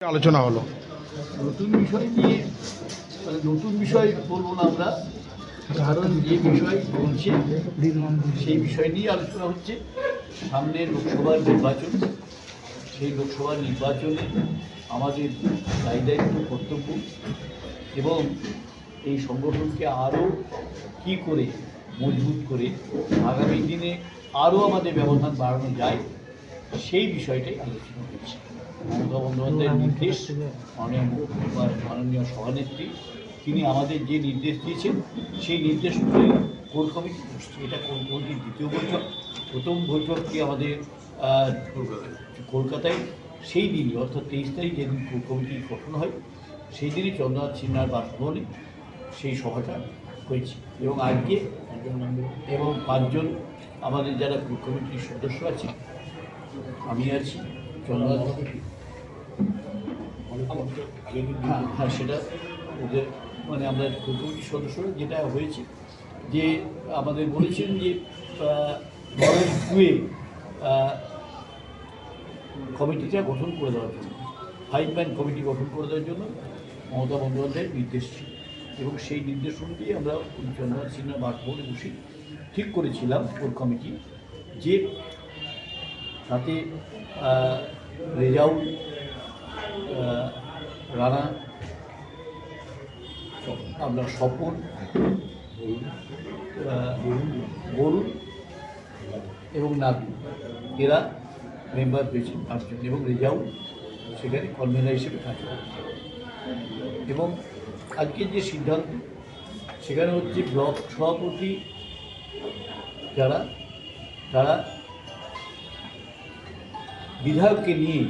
আলোচনা হলো। নতুন বিষয় নিয়ে মানে নতুন বিষয় বলব না আমরা, কারণ যে বিষয় চলছে সেই বিষয় নিয়ে আলোচনা হচ্ছে। সামনে লোকসভার নির্বাচন, সেই লোকসভার নির্বাচনে আমাদের দায়ী দায়িত্ব, কর্তব্য এবং এই সংগঠনকে আরও কী করে মজবুত করে আগামী দিনে আরও আমাদের ব্যবধান বাড়ানো যায়, সেই বিষয়টাই আলোচনা হচ্ছে। মমতা বন্দ্যোপাধ্যায়ের নির্দেশ, মাননীয় সভানেত্রী, তিনি আমাদের যে নির্দেশ দিয়েছেন, সেই নির্দেশ অনুযায়ী কোর কমিটি এটা কোর কমিটির দ্বিতীয় বৈঠক। প্রথম বৈঠকটি আমাদের কলকাতায়। সেই দিনই, অর্থাৎ তেইশ তারিখ যেদিন কোর কমিটি গঠন হয়, সেই দিনই চন্দ্রনাথ সিনহার বাসভবনে সেই সভাটা হয়েছে। এবং আজকে এবং পাঁচজন আমাদের যারা কমিটির সদস্য আছে আমি আছি, চন্দ্রনাথ। হ্যাঁ হ্যাঁ সেটা ওদের মানে আমরা কমিটির সদস্যরা যেটা হয়েছে যে আমাদের বলেছেন যে নরেশ টুয়ে কমিটিটা গঠন করে দেওয়ার জন্য ফাইভ ম্যান কমিটি গঠন করে দেওয়ার জন্য মমতা বন্দ্যোপাধ্যায়ের নির্দেশ ছিল। এবং সেই নির্দেশ অনুযায়ী আমরা চন্দ্রনাথ সিনহা বাসভবনে বসে ঠিক করেছিলাম ওর কমিটি যে তাতে রেজাউল রানা, আপনার স্বপন, বরুণ, এবং নাবি এরা মেম্বার পেয়েছে পাঁচজন, এবং রেজাউল সেখানে কনভেনার হিসেবে কাজ এবং আজকে যে সিদ্ধান্ত, সেখানে হচ্ছে ব্লক সভাপতি যারা, তারা বিধায়ককে নিয়ে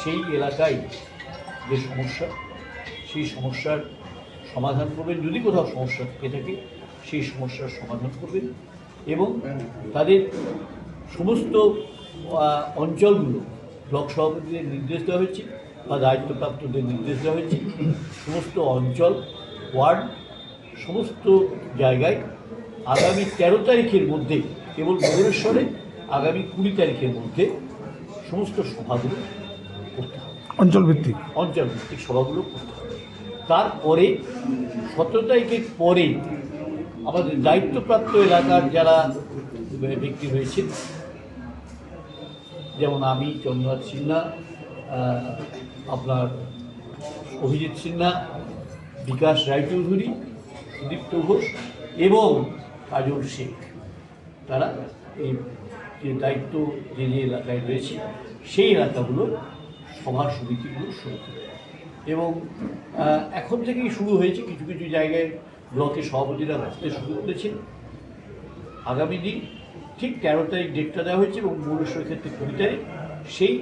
সেই এলাকায় যে সমস্যা, সেই সমস্যার সমাধান করবেন। যদি কোথাও সমস্যা থেকে থাকে, সেই সমস্যার সমাধান করবেন এবং তাদের সমস্ত অঞ্চলগুলো ব্লক সভাপতিদের নির্দেশ দেওয়া হয়েছে বা দায়িত্বপ্রাপ্তদের নির্দেশ দেওয়া হয়েছে। সমস্ত অঞ্চল, ওয়ার্ড, সমস্ত জায়গায় আগামী তেরো তারিখের মধ্যে, কেবল ভুবনেশ্বরে আগামী কুড়ি তারিখের মধ্যে সমস্ত সভাগুলো করতে হবে। অঞ্চল ভিত্তিক অঞ্চলভিত্তিক সভাগুলো করতে হবে। তারপরে সতেরো তারিখের পরে আমাদের দায়িত্বপ্রাপ্ত এলাকার যারা ব্যক্তি রয়েছেন, যেমন আমি, চন্দ্রনাথ সিনহা আপনার অভিজিৎ সিনহা, বিকাশ রায়চৌধুরী সুদীপ্ত ঘোষ এবং কাজল শেখ। তারা এই যে দায়িত্ব যে যে এলাকায় রয়েছে, সেই এলাকাগুলো সভা সমিতিগুলো শুরু করে এবং এখন থেকেই শুরু হয়েছে, কিছু কিছু জায়গায় ব্লকে সভাপতিরা বসতে শুরু করেছেন। আগামী দিন ঠিক তেরো তারিখ ডেটটা দেওয়া হয়েছে এবং ভুবনেশ্বরের ক্ষেত্রে কুড়ি তারিখ। সেই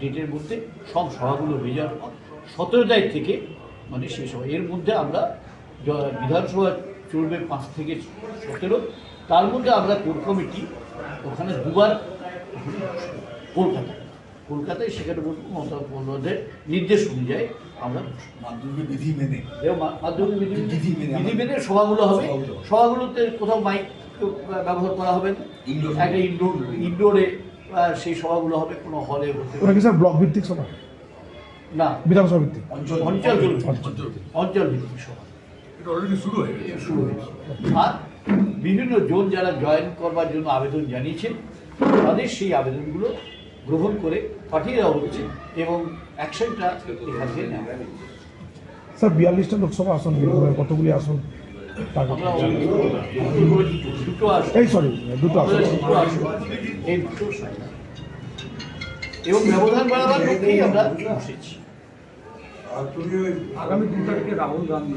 ডেটের মধ্যে সব সভাগুলো হয়ে যাওয়ার পর সতেরো তারিখ থেকে মানে সেই সভা, এর মধ্যে আমরা বিধানসভা চলবে পাঁচ থেকে সতেরো। তার মধ্যে আমরা কোর কমিটি ওখানে দুবার কলকাতায় কলকাতায় সেখানে বলব মমতা বন্দ্যোপাধ্যায়ের নির্দেশ অনুযায়ী আমরা মাধ্যমিক বিধি মেনে। এবং মাধ্যমিক বিধি বিধি মেনে বিধি মেনে সভাগুলো হবে। সভাগুলো সভাগুলোতে কোথাও মাইক ব্যবহার করা হবে। একটা ইনডোর ইনডোরে সেই সভাগুলো হবে কোনো হলে হতে ওটা কি স্যার ব্লক ভিত্তিক সভা? না। বিধানসভা ভিত্তিক। অঞ্চল অঞ্চল অঞ্চল অঞ্চল ভিত্তিক সভা। এটা অলরেডি শুরু হয়ে গেছে। শুরু হয়েছে আর বিভিন্ন জোন যারা জয়েন করবার জন্য আবেদন জানিয়েছেন তাদের সেই আবেদনগুলো গ্রহণ করে পাঠিয়ে দেওয়া হচ্ছে এবং অ্যাকশনটা এখান থেকে নেওয়া স্যার বিয়াল্লিশটা লোকসভা আসন কতগুলি আসন এই সরি দুটো আসন। দুটো আসন। এই দুটো এবং ব্যবধান বাড়াবার লক্ষ্যেই আমরা বসেছি। আগামী দু তারিখে রাহুল গান্ধী